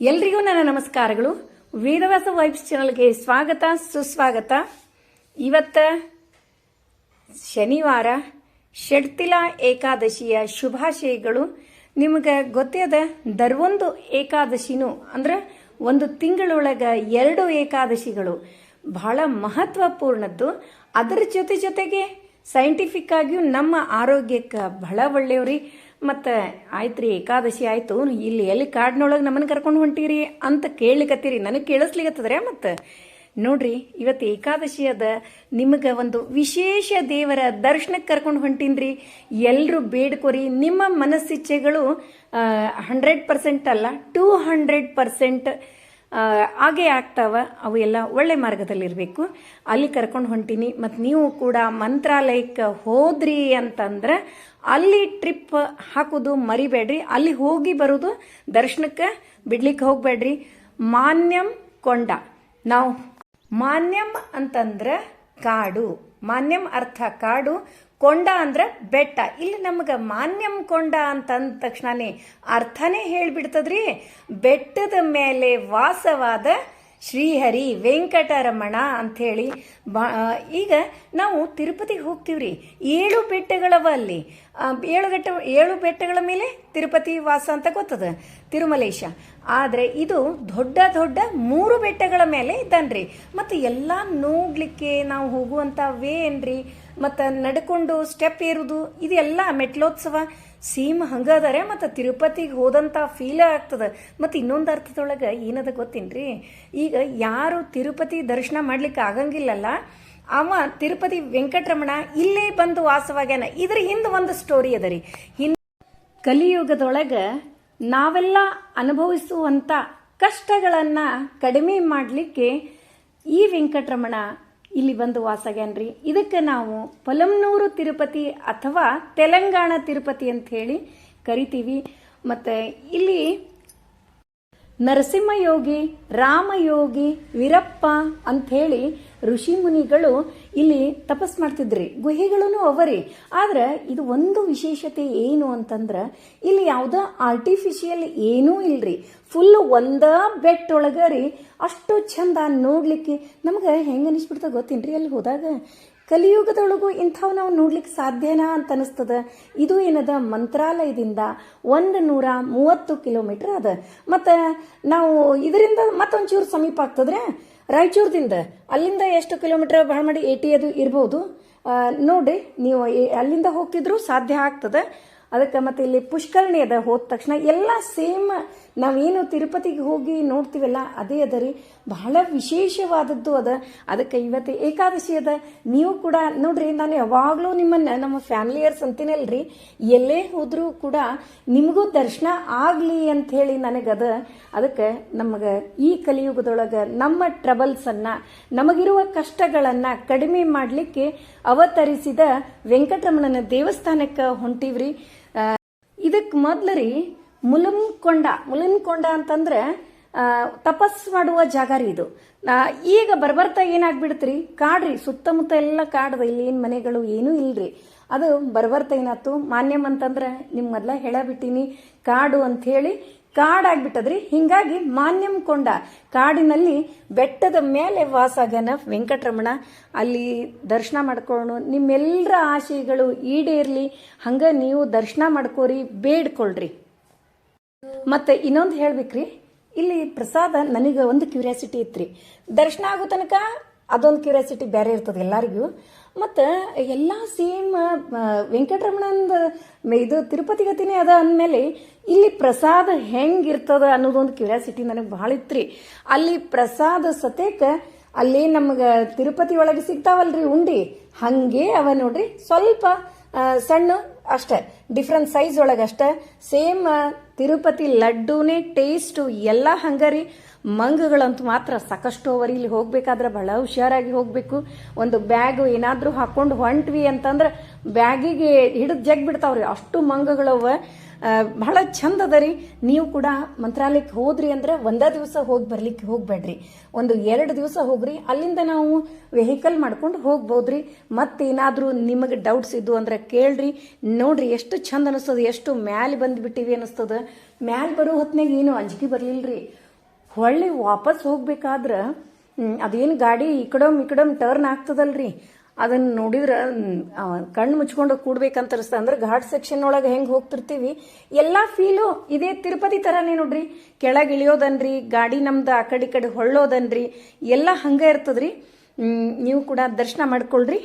ಎಲ್ರಿಗೂ ನನ್ನ ನಮಸ್ಕಾರಗಳು. ವೀರವಾಸ ವೈಬ್ಸ್ ಚಾನಲ್ಗೆ ಸ್ವಾಗತ, ಸುಸ್ವಾಗತ. ಇವತ್ತ ಶನಿವಾರ, ಷಡ್ತಿಲ ಏಕಾದಶಿಯ ಶುಭಾಶಯಗಳು. ನಿಮಗೆ ಗೊತ್ತಿದ ದರ್ವೊಂದು ಏಕಾದಶಿನೂ ಅಂದ್ರೆ ಒಂದು ತಿಂಗಳೊಳಗ ಎರಡು ಏಕಾದಶಿಗಳು ಬಹಳ ಮಹತ್ವಪೂರ್ಣದ್ದು. ಅದರ ಜೊತೆ ಜೊತೆಗೆ ಸೈಂಟಿಫಿಕ್ ಆಗಿಯೂ ನಮ್ಮ ಆರೋಗ್ಯಕ್ಕೆ ಬಹಳ ಒಳ್ಳೆಯವ್ರಿ. ಮತ್ತು ರೀ ಏಕಾದಶಿ ಆಯಿತು, ಇಲ್ಲಿ ಎಲ್ಲಿ ಕಾಡಿನೊಳಗೆ ನಮ್ಮನ್ನ ಕರ್ಕೊಂಡು ಹೊಂಟೀರಿ ಅಂತ ಕೇಳಲಿಕತ್ತೀರಿ. ನನಗೆ ಕೇಳಿಸ್ಲಿಕತ್ತದ್ರೆ ಮತ್ತು ನೋಡ್ರಿ, ಇವತ್ತು ಏಕಾದಶಿ ಅದ. ನಿಮಗೆ ಒಂದು ವಿಶೇಷ ದೇವರ ದರ್ಶನಕ್ಕೆ ಕರ್ಕೊಂಡು ಹೊಂಟೀನ್ರಿ. ಎಲ್ಲರೂ ಬೇಡ್ಕೊರಿ. ನಿಮ್ಮ ಮನಸ್ಸಿಚ್ಛೆಗಳು ಹಂಡ್ರೆಡ್ ಪರ್ಸೆಂಟ್ ಅಲ್ಲ ಟೂ ಹಂಡ್ರೆಡ್ ಪರ್ಸೆಂಟ್ ಹಾಗೆ ಆಗ್ತಾವ, ಅವು ಎಲ್ಲ ಒಳ್ಳೆ ಮಾರ್ಗದಲ್ಲಿರಬೇಕು. ಅಲ್ಲಿ ಕರ್ಕೊಂಡು ಹೊಂಟೀನಿ ಮತ್ತು ನೀವು ಕೂಡ ಮಂತ್ರಾಲಯಕ್ಕೆ ಹೋದ್ರಿ ಅಂತಂದ್ರೆ ಅಲ್ಲಿ ಟ್ರಿಪ್ ಹಾಕೋದು ಮರಿಬೇಡ್ರಿ. ಅಲ್ಲಿ ಹೋಗಿ ಬರೋದು ದರ್ಶನಕ್ಕೆ ಬಿಡ್ಲಿಕ್ಕೆ ಹೋಗಬೇಡ್ರಿ. ಮಾನ್ಯಂ ಕೊಂಡ. ನಾವು ಮಾನ್ಯಂ ಅಂತಂದ್ರೆ ಕಾಡು. ಮಾನ್ಯಂ ಅರ್ಥ ಕಾಡು ಕೊಂಡ ಅಂದ್ರೆ ಬೆಟ್ಟ. ಇಲ್ಲಿ ನಮಗೆ ಮಾನ್ಯಂ ಕೊಂಡ ಅಂತಂದ ತಕ್ಷಣನೇ ಅರ್ಥನೇ ಹೇಳ್ಬಿಡ್ತದ್ರಿ. ಬೆಟ್ಟದ ಮೇಲೆ ವಾಸವಾದ ಶ್ರೀಹರಿ ವೆಂಕಟರಮಣ ಅಂಥೇಳಿ ಬಾ ಈಗ ನಾವು ತಿರುಪತಿಗೆ ಹೋಗ್ತೀವ್ರಿ. ಏಳು ಬೆಟ್ಟಗಳವ ಅಲ್ಲಿ. ಏಳು ಬೆಟ್ಟ ಏಳು ಬೆಟ್ಟಗಳ ಮೇಲೆ ತಿರುಪತಿ ವಾಸ ಅಂತ ಗೊತ್ತದ? ತಿರುಮಲೇಶ. ಆದರೆ ಇದು ದೊಡ್ಡ ದೊಡ್ಡ ಮೂರು ಬೆಟ್ಟಗಳ ಮೇಲೆ ಇದ್ದಾನ್ರಿ. ಮತ್ತು ಎಲ್ಲ ನೋಡ್ಲಿಕ್ಕೆ ನಾವು ಹೋಗುವಂಥ ವೇ ಏನ್ರಿ? ಮತ್ತು ನಡ್ಕೊಂಡು ಸ್ಟೆಪ್ ಏರುದು, ಇದೆಲ್ಲ ಮೆಟ್ಲೋತ್ಸವ. ಸೀಮ್ ಹಂಗದಾರೆ ಮತ್ತು ತಿರುಪತಿಗೆ ಹೋದಂಥ ಫೀಲ್ ಆಗ್ತದೆ. ಮತ್ತು ಇನ್ನೊಂದು ಅರ್ಥದೊಳಗೆ ಏನದ ಗೊತ್ತೇನ್ರಿ? ಈಗ ಯಾರು ತಿರುಪತಿ ದರ್ಶನ ಮಾಡ್ಲಿಕ್ಕೆ ಆಗಂಗಿಲ್ಲಲ್ಲ, ಅವ ತಿರುಪತಿ ವೆಂಕಟರಮಣ ಇಲ್ಲೇ ಬಂದು ವಾಸವಾಗ್ಯಾನ. ಇದ್ರ ಹಿಂದೆ ಒಂದು ಸ್ಟೋರಿ ಅದ ರೀ ಹಿಂದೆ ಕಲಿಯುಗದೊಳಗೆ ನಾವೆಲ್ಲ ಅನುಭವಿಸುವಂಥ ಕಷ್ಟಗಳನ್ನು ಕಡಿಮೆ ಮಾಡಲಿಕ್ಕೆ ಈ ವೆಂಕಟರಮಣ ಇಲ್ಲಿ ಬಂದು ವಾಸಗ್ಯಾನ್ರಿ. ಇದಕ್ಕೆ ನಾವು ಪಲಮ್ನೂರು ತಿರುಪತಿ ಅಥವಾ ತೆಲಂಗಾಣ ತಿರುಪತಿ ಅಂತ ಹೇಳಿ ಕರಿತೀವಿ. ಮತ್ತು ಇಲ್ಲಿ ನರಸಿಂಹಯೋಗಿ, ರಾಮಯೋಗಿ, ವೀರಪ್ಪ ಅಂಥೇಳಿ ಋಷಿ ಮುನಿಗಳು ಇಲ್ಲಿ ತಪಸ್ ಮಾಡ್ತಿದ್ರಿ. ಗುಹೆಗಳೂ ಅವರಿ. ಆದ್ರೆ ಇದು ಒಂದು ವಿಶೇಷತೆ ಏನು ಅಂತಂದ್ರೆ, ಇಲ್ಲಿ ಯಾವುದೋ ಆರ್ಟಿಫಿಷಿಯಲ್ ಏನೂ ಇಲ್ರಿ. ಫುಲ್ ಒಂದ ಬೆಟ್ ಒಳಗ ರೀ, ಅಷ್ಟು ಚಂದ ನೋಡ್ಲಿಕ್ಕೆ ನಮ್ಗೆ ಹೆಂಗೆ ಅನಿಸ್ಬಿಡ್ತ ಗೊತ್ತೇನ್ರಿ ಅಲ್ಲಿ ಹೋದಾಗ? ಕಲಿಯುಗದೊಳಗೂ ಇಂಥವು ನಾವು ನೋಡ್ಲಿಕ್ಕೆ ಸಾಧ್ಯನಾ ಅಂತ ಅನಿಸ್ತದ? ಇದು ಏನದ? ಮಂತ್ರಾಲಯದಿಂದ ಒಂದು ನೂರ ಮೂವತ್ತು ಕಿಲೋಮೀಟರ್ ಅದ. ಮತ್ತು ನಾವು ಇದರಿಂದ ಮತ್ತೊಂಚೂರು ಸಮೀಪ ಆಗ್ತದ್ರೆ ರಾಯಚೂರದಿಂದ ಅಲ್ಲಿಂದ ಎಷ್ಟು ಕಿಲೋಮೀಟರ್ ಭಾಳ ಮಾಡಿ ಏಟಿ ಅದು ಇರ್ಬೋದು. ನೋಡಿ, ನೀವು ಅಲ್ಲಿಂದ ಹೋಗ್ತಿದ್ರು ಸಾಧ್ಯ ಆಗ್ತದೆ. ಅದಕ್ಕೆ ಮತ್ತೆ ಇಲ್ಲಿ ಪುಷ್ಕರಣಿ ಅದ ಹೋದ ತಕ್ಷಣ ಎಲ್ಲ ಸೇಮ್ ನಾವೇನು ತಿರುಪತಿಗೆ ಹೋಗಿ ನೋಡ್ತೀವಲ್ಲ, ಅದೇ ಅದ ರೀ. ಬಹಳ ವಿಶೇಷವಾದದ್ದು ಅದ. ಅದಕ್ಕೆ ಇವತ್ತು ಏಕಾದಶಿ ಅದ. ನೀವು ಕೂಡ ನೋಡ್ರಿ, ನಾನು ಯಾವಾಗಲೂ ನಿಮ್ಮನ್ನ ನಮ್ಮ ಫ್ಯಾಮಿಲಿಯರ್ಸ್ ಅಂತೀನಲ್ರಿ. ಎಲ್ಲೇ ಹೋದರೂ ಕೂಡ ನಿಮಗೂ ದರ್ಶನ ಆಗಲಿ ಅಂತ ಹೇಳಿ ನನಗದ ಅದಕ್ಕೆ ನಮಗೆ ಈ ಕಲಿಯುಗದೊಳಗೆ ನಮ್ಮ ಟ್ರಬಲ್ಸನ್ನು, ನಮಗಿರುವ ಕಷ್ಟಗಳನ್ನು ಕಡಿಮೆ ಮಾಡಲಿಕ್ಕೆ ಅವತರಿಸಿದ ವೆಂಕಟರಮಣನ ದೇವಸ್ಥಾನಕ್ಕೆ ಹೊಂಟಿವ್ರಿ. ಇದಕ್ಕೆ ಮೊದ್ಲು ರೀ ಮುಲುನ್ಕೊಂಡ ಮುಲುನ್ಕೊಂಡ ಅಂತಂದ್ರೆ ತಪಸ್ ಮಾಡುವ ಜಾಗ ರೀ ಇದು ಈಗ ಬರ್ಬರ್ತಾ ಏನಾಗ್ಬಿಡ್ತ್ರಿ? ಕಾಡ್ರಿ, ಸುತ್ತಮುತ್ತ ಎಲ್ಲ ಕಾಡ್ದ ಇಲ್ಲಿ ಏನು ಮನೆಗಳು ಏನೂ ಇಲ್ರಿ. ಅದು ಬರ್ಬರ್ತ ಏನಾಯ್ತು? ಮಾನ್ಯಂ ಅಂತಂದ್ರೆ ನಿಮ್ ಮೊದ್ಲ ಹೇಳಬಿಟ್ಟಿನಿ, ಕಾಡು ಅಂತ ಹೇಳಿ ಕಾಡಾಗ್ಬಿಟ್ಟದ್ರಿ, ಹಿಂಗಾಗಿ ಮಾನ್ಯಂ ಕೊಂಡ. ಕಾಡಿನಲ್ಲಿ ಬೆಟ್ಟದ ಮೇಲೆ ವಾಸಾಗನ ವೆಂಕಟರಮಣ, ಅಲ್ಲಿ ದರ್ಶನ ಮಾಡ್ಕೊಂಡು ನಿಮ್ಮೆಲ್ಲರ ಆಶಯಗಳು ಈಡೇರ್ಲಿ, ಹಂಗ ನೀವು ದರ್ಶನ ಮಾಡ್ಕೋರಿ, ಬೇಡ್ಕೊಳ್ರಿ. ಮತ್ತೆ ಇನ್ನೊಂದು ಹೇಳ್ಬೇಕ್ರಿ. ಇಲ್ಲಿ ಪ್ರಸಾದ ನನಗೆ ಒಂದು ಕ್ಯೂರಿಯಾಸಿಟಿ ಇತ್ರಿ. ದರ್ಶನ ಆಗೋ ತನಕ ಅದೊಂದು ಕ್ಯೂರಿಯಾಸಿಟಿ ಬೇರೆ ಇರ್ತದೆ ಎಲ್ಲರಿಗೂ. ಮತ್ತು ಎಲ್ಲ ಸೇಮ್ ವೆಂಕಟರಮಣಂದ ಇದು ತಿರುಪತಿ ಗತಿನೇ ಅದ ಅಂದಮೇಲೆ ಇಲ್ಲಿ ಪ್ರಸಾದ ಹೆಂಗಿರ್ತದ ಅನ್ನೋದೊಂದು ಕ್ಯೂರಿಯಾಸಿಟಿ ನನಗೆ ಭಾಳ ಇತ್ರಿ. ಅಲ್ಲಿ ಪ್ರಸಾದ ಸತೇಕ ಅಲ್ಲಿ ನಮ್ಗೆ ತಿರುಪತಿ ಒಳಗೆ ಸಿಗ್ತಾವಲ್ರಿ ಉಂಡಿ. ಹಂಗೆ ಅವ ನೋಡ್ರಿ ಸ್ವಲ್ಪ ಸಣ್ಣ ಅಷ್ಟೇ ಡಿಫ್ರೆಂಟ್ ಸೈಜ್ ಒಳಗೆ ಅಷ್ಟೇ ಸೇಮ್ ತಿರುಪತಿ ಲಡ್ಡೂನೇ ಟೇಸ್ಟು ಎಲ್ಲ ಹಂಗರಿ. ಮಂಗಗಳಂತೂ ಮಾತ್ರ ಸಾಕಷ್ಟು ಅವರಿ ಇಲ್ಲಿ ಹೋಗ್ಬೇಕಾದ್ರೆ ಬಹಳ ಹುಷಾರಾಗಿ ಹೋಗಬೇಕು. ಒಂದು ಬ್ಯಾಗ್ ಏನಾದರೂ ಹಾಕೊಂಡು ಹೊಂಟ್ವಿ ಅಂತಂದ್ರೆ ಬ್ಯಾಗಿಗೆ ಹಿಡಿದು ಜಗ್ ಬಿಡ್ತಾವ್ರಿ ಅಷ್ಟು ಮಂಗಗಳವ. ಬಹಳ ಚಂದ ಅದ ರೀ. ನೀವು ಕೂಡ ಮಂತ್ರಾಲಯಕ್ಕೆ ಹೋದ್ರಿ ಅಂದ್ರೆ ಒಂದೇ ದಿವಸ ಹೋಗಿ ಬರ್ಲಿಕ್ಕೆ ಹೋಗ್ಬೇಡ್ರಿ. ಒಂದು ಎರಡು ದಿವಸ ಹೋಗ್ರಿ. ಅಲ್ಲಿಂದ ನಾವು ವೆಹಿಕಲ್ ಮಾಡ್ಕೊಂಡು ಹೋಗ್ಬೋದ್ರಿ. ಮತ್ತೇನಾದರೂ ನಿಮಗೆ ಡೌಟ್ಸ್ ಇದ್ದು ಅಂದ್ರೆ ಕೇಳ್ರಿ. ನೋಡ್ರಿ ಎಷ್ಟು ಚಂದ ಅನಿಸ್ತದ, ಎಷ್ಟು ಮ್ಯಾಲೆ ಬಂದ್ಬಿಟ್ಟಿವಿ ಅನಿಸ್ತದ. ಮ್ಯಾಲೆ ಬರೋ ಹೊತ್ನಾಗ ಏನು ಅಂಜಿಕೆ ಬರ್ಲಿಲ್ರಿ. ಹೊಳ್ಳಿ ವಾಪಸ್ ಹೋಗ್ಬೇಕಾದ್ರೆ ಅದೇನು ಗಾಡಿ ಈ ಕಡಮ್ ಈ ಕಡಮ್ ಟರ್ನ್ ಆಗ್ತದಲ್ರಿ. ಅದನ್ನ ನೋಡಿದ್ರೆ ಕಣ್ಣು ಮುಚ್ಕೊಂಡು ಕೂಡ್ಬೇಕಂತ ಅನಿಸ್ತದೆ ಅಂದ್ರೆ ಘಾಟ್ ಸೆಕ್ಷನ್ ಒಳಗೆ ಹೆಂಗೆ ಹೋಗ್ತಿರ್ತೀವಿ, ಎಲ್ಲ ಫೀಲು ಇದೇ ತಿರುಪತಿ ಥರನೇ ನೋಡ್ರಿ. ಕೆಳಗೆ ಇಳಿಯೋದನ್ರಿ, ಗಾಡಿ ನಮ್ದು ಆ ಕಡೆ ಕಡೆ ಹೊಳ್ಳೋದನ್ರಿ, ಎಲ್ಲ ಹಂಗೆ ಇರ್ತದ್ರಿ. ನೀವು ಕೂಡ ದರ್ಶನ ಮಾಡ್ಕೊಳ್ರಿ.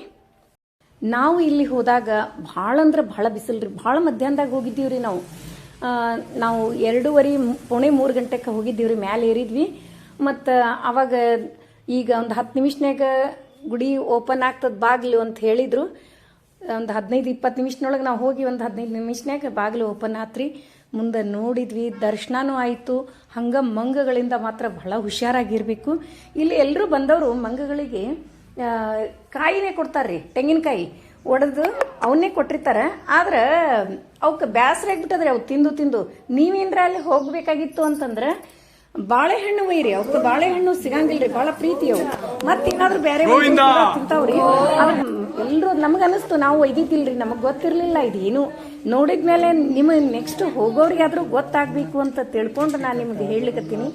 ನಾವು ಇಲ್ಲಿ ಹೋದಾಗ ಭಾಳ ಅಂದ್ರೆ ಭಾಳ ಬಿಸಿಲ್ರಿ, ಭಾಳ ಮಧ್ಯಾಹ್ನದಾಗ ಹೋಗಿದ್ದೀವ್ರಿ ನಾವು. ನಾವು ಎರಡೂವರೆ, ಪುಣೆ ಮೂರು ಗಂಟೆಗೆ ಹೋಗಿದ್ದೀವ್ರಿ, ಮ್ಯಾಲೆ ಏರಿದ್ವಿ. ಮತ್ತು ಅವಾಗ ಈಗ ಒಂದು ಹತ್ತು ನಿಮಿಷನ್ಯಾಗ ಗುಡಿ ಓಪನ್ ಆಗ್ತದ ಬಾಗಿಲು ಅಂತ ಹೇಳಿದ್ರು. ಒಂದು ಹದಿನೈದು, ಇಪ್ಪತ್ತು ನಿಮಿಷನೊಳಗೆ ನಾವು ಹೋಗಿ ಒಂದು ಹದಿನೈದು ನಿಮಿಷನ್ಯಾಗ ಬಾಗಿಲು ಓಪನ್ ಆತ್ರಿ. ಮುಂದೆ ನೋಡಿದ್ವಿ, ದರ್ಶನನೂ ಆಯಿತು. ಹಂಗೆ ಮಂಗಗಳಿಂದ ಮಾತ್ರ ಬಹಳ ಹುಷಾರಾಗಿರಬೇಕು. ಇಲ್ಲಿ ಎಲ್ಲರೂ ಬಂದವರು ಮಂಗಗಳಿಗೆ ಕಾಯಿನೇ ಕೊಡ್ತಾರ್ರಿ, ತೆಂಗಿನಕಾಯಿ. ಒಡೆದು ಅವನ್ನೇ ಕೊಟ್ಟಿರ್ತಾರೆ. ಆದ್ರೆ ಅವಕ್ಕೆ ಬೇಸರ ಆಗ್ಬಿಟ್ಟದ್ರಿ ಅವು ತಿಂದು ತಿಂದು. ನೀವೇನ್ರ ಅಲ್ಲಿ ಹೋಗಬೇಕಾಗಿತ್ತು ಅಂತಂದ್ರೆ ಬಾಳೆಹಣ್ಣು ವೈರಿ. ಅವಕ್ಕೆ ಬಾಳೆಹಣ್ಣು ಸಿಗಂಗಿಲ್ರಿ ಬಹಳ ಪ್ರೀತಿ ಅವು. ಏನಾದ್ರು ಬೇರೆ ತಿಂತಾವ್ರಿ. ಎಲ್ಲರೂ ನಮ್ಗೆ ಅನಿಸ್ತು ನಾವು ಒಯ್ದಿದ್ದಿಲ್ರಿ ನಮಗೆ ಗೊತ್ತಿರಲಿಲ್ಲ ಇದೇನು. ನೋಡಿದ್ಮೇಲೆ ನಿಮಗೆ ನೆಕ್ಸ್ಟ್ ಹೋಗೋರಿಗಾದ್ರೂ ಗೊತ್ತಾಗಬೇಕು ಅಂತ ತಿಳ್ಕೊಂಡು ನಾನು ನಿಮ್ಗೆ ಹೇಳಕತ್ತೀನಿ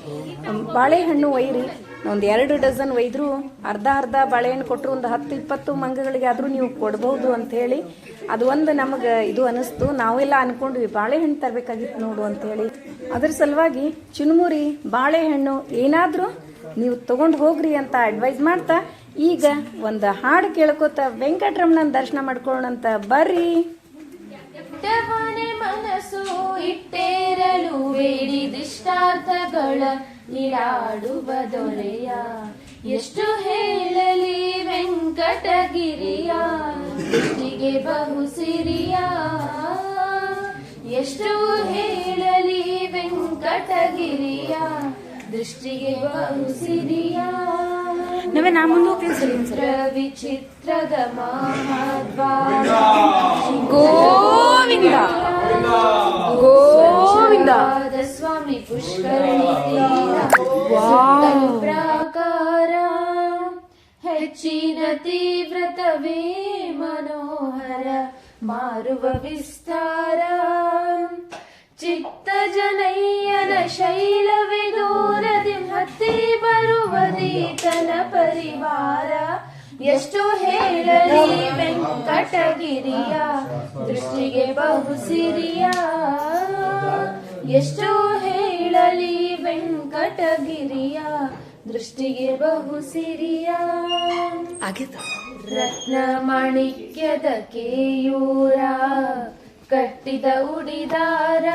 ಬಾಳೆಹಣ್ಣು ಒಯ್ರಿ ಒಂದು ಎರಡು ಡಜನ್ ಒಯ್ದ್ರು, ಅರ್ಧ ಅರ್ಧ ಬಾಳೆಹಣ್ಣು ಕೊಟ್ಟರು ಒಂದು ಹತ್ತು ಇಪ್ಪತ್ತು ಮಂಗಗಳಿಗೆ ಆದರೂ ನೀವು ಕೊಡ್ಬೋದು ಅಂತ ಹೇಳಿ. ಅದು ಒಂದು ನಮಗೆ ಇದು ಅನಿಸ್ತು. ನಾವೆಲ್ಲ ಅನ್ಕೊಂಡ್ವಿ, ಬಾಳೆಹಣ್ಣು ತರಬೇಕಾಗಿತ್ತು ನೋಡು ಅಂತ ಹೇಳಿ. ಅದ್ರ ಸಲುವಾಗಿ ಚುನ್ಮುರಿ, ಬಾಳೆಹಣ್ಣು ಏನಾದರೂ ನೀವು ತಗೊಂಡು ಹೋಗ್ರಿ ಅಂತ ಅಡ್ವೈಸ್ ಮಾಡ್ತಾ, ಈಗ ಒಂದು ಹಾಡು ಕೇಳ್ಕೊತ ವೆಂಕಟರಮಣನ ದರ್ಶನ ಮಾಡ್ಕೊಳ್ಳೋಣಂತ ಬರ್ರಿ. ಇಟ್ಟವನೆ ಮನಸ್ಸು ಇಟ್ಟೇರಲು ಬೇಡಿದಿಷ್ಟಾರ್ಥಗಳ ನೀಡಾಡುವ ದೊರೆಯ. ಎಷ್ಟು ಹೇಳಲಿ ವೆಂಕಟಗಿರಿಯ ದೃಷ್ಟಿಗೆ ಬಹು ಸಿರಿಯ. ಎಷ್ಟು ಹೇಳಲಿ ವೆಂಕಟಗಿರಿಯ, ದೃಷ್ಟಿಗೆ ಬಹು ಸಿರಿಯ. ನಾವೇ ನಾ ಮುಂದೆ ಹೋಗ್ತೀನಿ ಸರಿ ಚಿತ್ರ ವಿಚಿತ್ರದ ಮಹಾದ್ವಾರ ಗೋವಿಂದ ಗೋವಿಂದ ಪಾದ ಸ್ವಾಮಿ ಪುಷ್ಕರಣಿ ತೀರ ಸುತ್ತಲೂ ಪ್ರಾಕಾರ ಹೆಚ್ಚಿನ ತೀವ್ರತವೇ ಮನೋಹರ ಮಾರುವ ವಿಸ್ತಾರ ಚಿತ್ತ ಜನಯ್ಯನ ಶೈಲವೇ ದೂರದಿ ಹತ್ತಿ ಬರುವದೀತನ ಪರಿವಾರ. ಎಷ್ಟು ಹೇಳಲಿ ವೆಂಕಟಗಿರಿಯ ದೃಷ್ಟಿಗೆ ಬಹು ಸಿರಿಯ. ಎಷ್ಟು ಹೇಳಲಿ ವೆಂಕಟಗಿರಿಯ ದೃಷ್ಟಿಗೆ ಬಹು ಸಿರಿಯ. ರತ್ನ ಮಾಣಿಕ್ಯದ ಕೇಯೂರ ಕಟ್ಟಿದ ಉಡಿದಾರ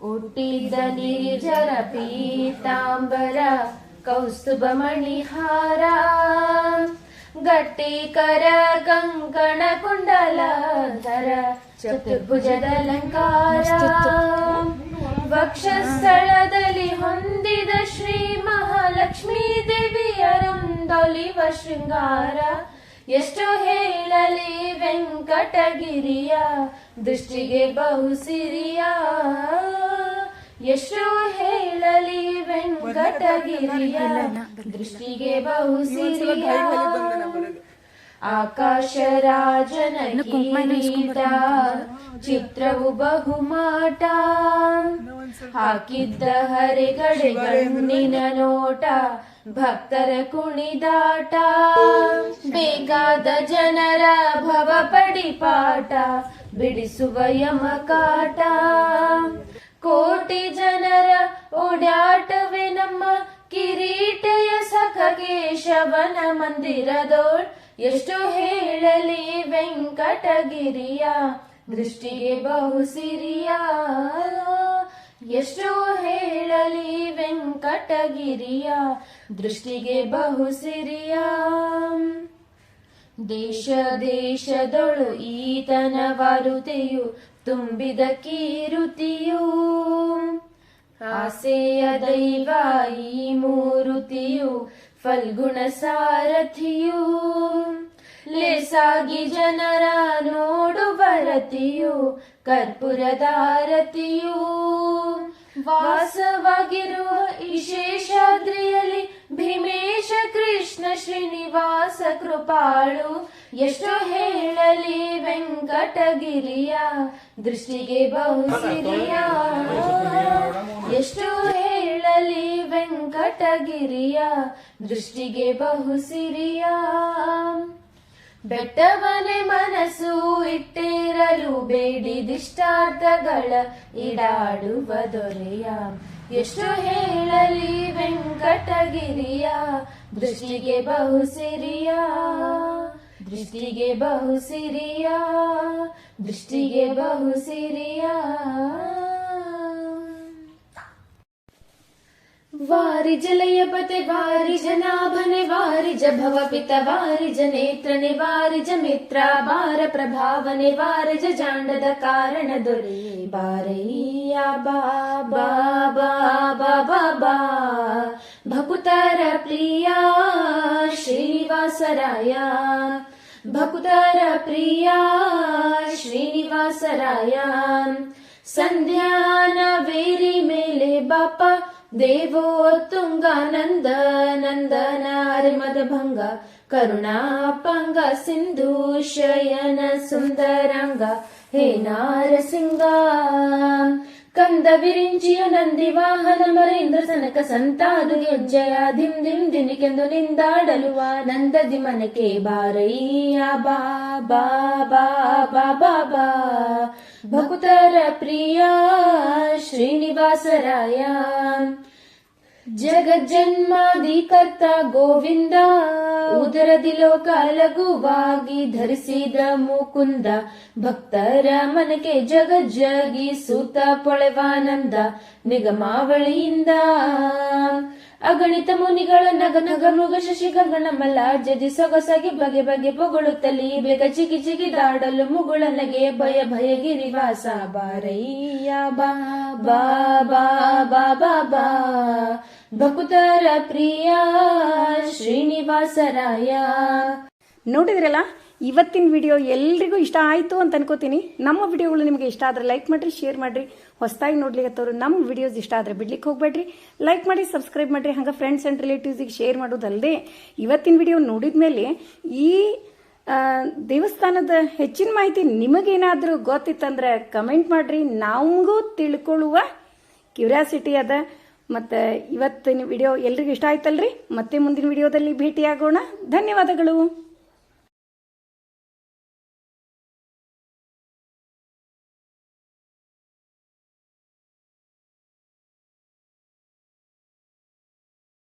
ಹುಟ್ಟಿದ ನಿರ್ಜರ ಪೀತಾಂಬರ ಕೌಸ್ತುಭ ಮಣಿಹಾರ ಗಟ್ಟಿಕರ ಕಂಕಣ ಕುಂಡಲಧರ ಚತುರ್ಭುಜದ ಅಲಂಕಾರ. ವಕ್ಷಸ್ಥಳದಲ್ಲಿ ಹೊಂದಿದ ಶ್ರೀ ಮಹಾಲಕ್ಷ್ಮೀ ದೇವಿಯರೊಂದೊಲಿವ ಶೃಂಗಾರ ಎಷ್ಟು ಹೇಳಲಿ ವೆಂಕಟಗಿರಿಯ ದೃಷ್ಟಿಗೆ ಬಹು ಸಿರಿಯ. ಎಷ್ಟು ಹೇಳಲಿ ವೆಂಕಟಗಿರಿಯ ದೃಷ್ಟಿಗೆ ಬಹು ಸಿರಿಯ. ಆಕಾಶ ರಾಜನ ಕಿರೀಟ ಚಿತ್ರವು ಬಹುಮಾಟ. ಹಾಕಿದ್ದ ಹರಿಗಡೆ ಗಣ್ಣಿನ ನೋಟ ಭಕ್ತರ ಕುಣಿದಾಟ. ಬೇಕಾದ ಜನರ ಭವ ಪಡಿಪಾಟ ಬಿಡಿಸುವ ಯಮಕಾಟ ಕೋಟಿ. ಜನರ ಓಡಾಟವೇ ನಮ್ಮ ಕಿರೀಟಯ ಸಖ ಕೇಶವನ ಮಂದಿರದೋಳ್. ಎಷ್ಟು ಹೇಳಲಿ ವೆಂಕಟಗಿರಿಯ, ದೃಷ್ಟಿಗೆ ಬಹು ಸಿರಿಯ. ಎಷ್ಟು ಹೇಳಲಿ ವೆಂಕಟಗಿರಿಯ, ದೃಷ್ಟಿಗೆ ಬಹು ಸಿರಿಯ. ದೇಶ ದೇಶದೊಳು ಈತನ ವಾರುತೆಯು, ತುಂಬಿದ ಕೀರುತಿಯು. ಆಸೆಯ ದೈವ ಈ ಮೂರುತಿಯು, ಫಲ್ಗುಣ ಸಾರಥಿಯು. ಲೇಸಾಗಿ ಜನರ ನೋಡು ರತಿಯು ಕರ್ಪೂರದಾರತಿಯು ವಾಸವಾಗಿರುವ ವಿಶೇಷಾದ್ರಿಯಲ್ಲಿ ಭೀಮೇಶ ಕೃಷ್ಣ ಶ್ರೀನಿವಾಸ ಕೃಪಾಳು. ಎಷ್ಟು ಹೇಳಲಿ ವೆಂಕಟಗಿರಿಯ, ದೃಷ್ಟಿಗೆ ಬಹುಸಿರಿಯ. ಎಷ್ಟು ಹೇಳಲಿ ವೆಂಕಟಗಿರಿಯ, ದೃಷ್ಟಿಗೆ ಬಹು ಸಿರಿಯ ಬೆಟ್ಟವನೆ ಮನಸ್ಸು ಇಟ್ಟಿರಲು ಬೇಡಿದಿಷ್ಟಾರ್ಥಗಳ ಇಡಾಡುವ ದೊರೆಯ. ಎಷ್ಟು ಹೇಳಲಿ ವೆಂಕಟಗಿರಿಯ, ದೃಷ್ಟಿಗೆ ಬಹು ಸಿರಿಯ ದೃಷ್ಟಿಗೆ ಬಹು ಸಿರಿಯ ದೃಷ್ಟಿಗೆ ಬಹು ಸಿರಿಯ वारि जलयपते वारिज जनाभनि वारिज भव वारिज नेत्र निवारिज मित्रा वार प्रभावनिवारिज जाण्डद कारण दोरे बारैया बाबा बाबा बाबा भकुतर प्रिया श्रीवासराया भकुतर प्रिया श्रीनिवासराय सन्ध्यान वेरि मेले बापा देवोत्तुङ्गानन्द కరుణాపంగ సింధు శయన సుందరంగ హే నారసింగ. కంద విరించిన నంది వాహన మరేంద్ర సనక సంతాదు గెజ్జయ దిం దిం దిని దినికెందు నిందాడలువ నందది మనకే బారయ్య బాబా బాబా బాబా ಮನಕೆ ಭಕುತರ ಪ್ರಿಯ ಶ್ರೀನಿವಾಸರಾಯ. ಜಗಜ್ಜನ್ಮಾದಿ ಕರ್ತ ಗೋವಿಂದ. ಉದರದಿ ಲೋಕ ಲಘುವಾಗಿ ಧರಿಸಿದ ಮುಕುಂದ. ಭಕ್ತರ ಮನಕ್ಕೆ ಜಗಿ ಸೂತ ಪೊಳೆವಾನಂದ. ನಿಗಮಾವಳಿಯಿಂದ ಅಗಣಿತ ಮುನಿಗಳ ನಗ ನಗ ಮೃಗ ಶಶಿ ಗಗನ ಮಲ್ಲ ಜದಿ ಸೊಗಸಾಗಿ ಬಗೆ ಬಗೆ ಪೊಗಳುತ್ತಲಿ ಬೇಗ ಚಿಗಿ ಚಿಗಿ ದಾಡಲು ಮುಗುಳನಗೆ ಭಯ ಭಯ ಗಿರಿವಾಸ ಬಾರಯ್ಯ ಬಾ ಬಾ ಬಾ ಬಾ ಬಾ ಬಾ. ಭಕುತರ ಪ್ರಿಯ ಶ್ರೀನಿವಾಸರಾಯ. ನೋಡಿದ್ರಲ್ಲ? ಇವತ್ತಿನ ವಿಡಿಯೋ ಎಲ್ರಿಗೂ ಇಷ್ಟ ಆಯಿತು ಅಂತ ಅನ್ಕೋತೀನಿ. ನಮ್ಮ ವಿಡಿಯೋಗಳು ನಿಮಗೆ ಇಷ್ಟ ಆದರೆ ಲೈಕ್ ಮಾಡಿರಿ ಶೇರ್ ಮಾಡಿರಿ, ಹೊಸದಾಗಿ ನೋಡ್ಲಿಕ್ಕತ್ತವ್ರು ನಮ್ಮ ವಿಡಿಯೋಸ್ ಇಷ್ಟ ಆದರೆ ಬಿಡ್ಲಿಕ್ಕೆ ಹೋಗ್ಬೇಡ್ರಿ. ಲೈಕ್ ಮಾಡಿ ಸಬ್ಸ್ಕ್ರೈಬ್ ಮಾಡಿರಿ, ಹಂಗೆ ಫ್ರೆಂಡ್ಸ್ ಆ್ಯಂಡ್ ರಿಲೇಟಿವ್ಸಿಗೆ ಶೇರ್ ಮಾಡೋದಲ್ಲದೆ ಇವತ್ತಿನ ವಿಡಿಯೋ ನೋಡಿದ ಮೇಲೆ ಈ ದೇವಸ್ಥಾನದ ಹೆಚ್ಚಿನ ಮಾಹಿತಿ ನಿಮಗೇನಾದರೂ ಗೊತ್ತಿತ್ತಂದ್ರೆ ಕಮೆಂಟ್ ಮಾಡಿರಿ. ನಮಗೂ ತಿಳ್ಕೊಳ್ಳುವ ಕ್ಯೂರಿಯಾಸಿಟಿ ಅದ. ಮತ್ತು ಇವತ್ತಿನ ವಿಡಿಯೋ ಎಲ್ರಿಗೂ ಇಷ್ಟ ಆಯ್ತಲ್ರಿ? ಮತ್ತೆ ಮುಂದಿನ ವಿಡಿಯೋದಲ್ಲಿ ಭೇಟಿಯಾಗೋಣ. ಧನ್ಯವಾದಗಳು.